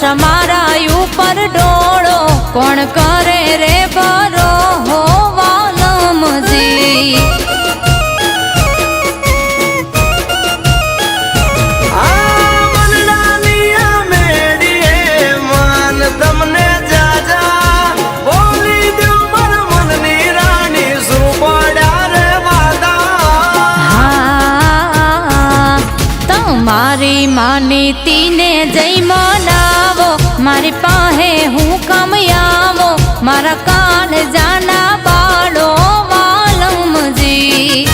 દોષ ઉપર ડોળો. કોણ કરે રે મારી માની તીને જઈ મનાવો. મારી પાસે હું કમયાવો મારા કાલ જાના બાળો વાલમજી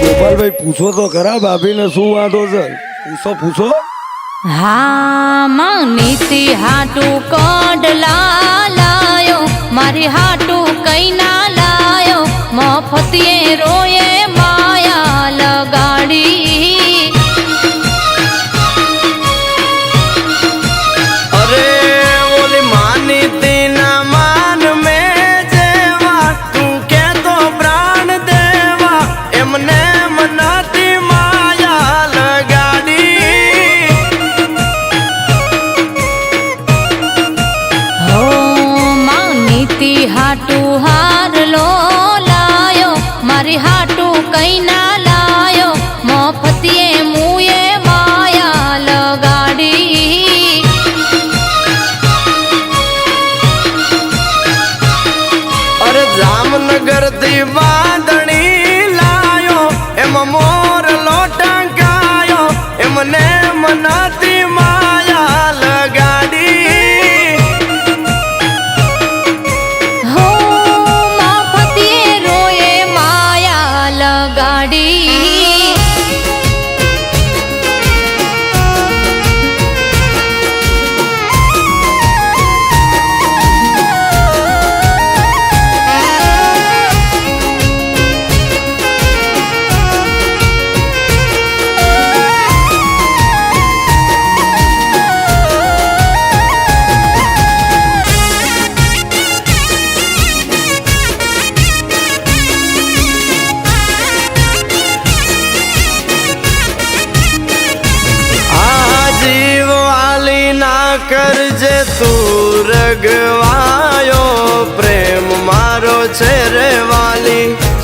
ગોપાલભાઈ પૂછો તો ખરા ભાભીને શું વાંધો છે? પૂછો પૂછો. હા માં નીતિ કોડ કોડલા લાયો. મારી હાટુ કઈ ના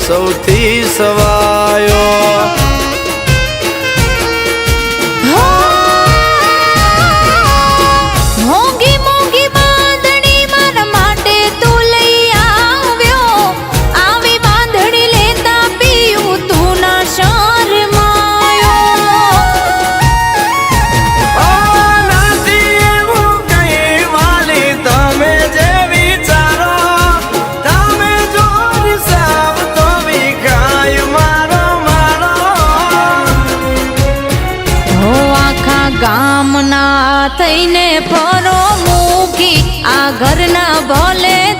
સૌથી સવાર বলে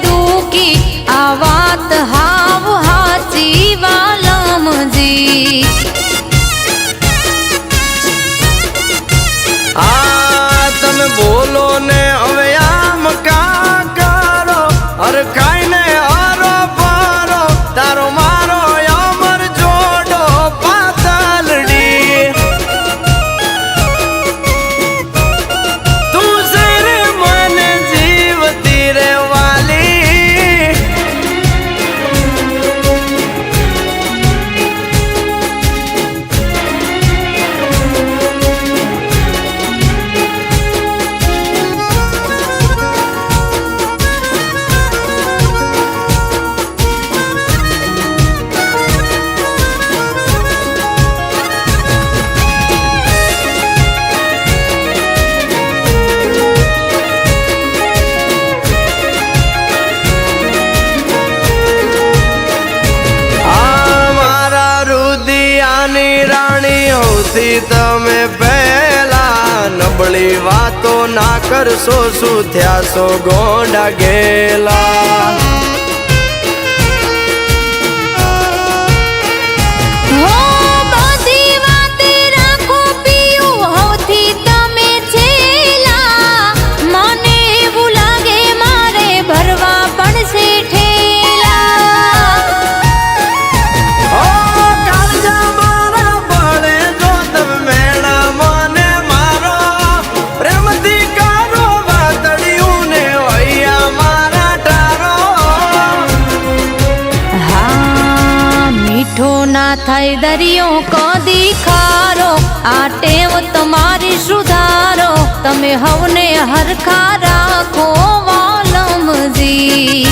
સૌથી તમે પહેલા નબળી વાતો ના કરશો શું થયા છો ગોંડા ગેલા? મીઠો ના થાય દરિયો કદી ખારો. આ ટેવ તમારી સુધારો. તમે હવને હરખા રાખો વાલમજી.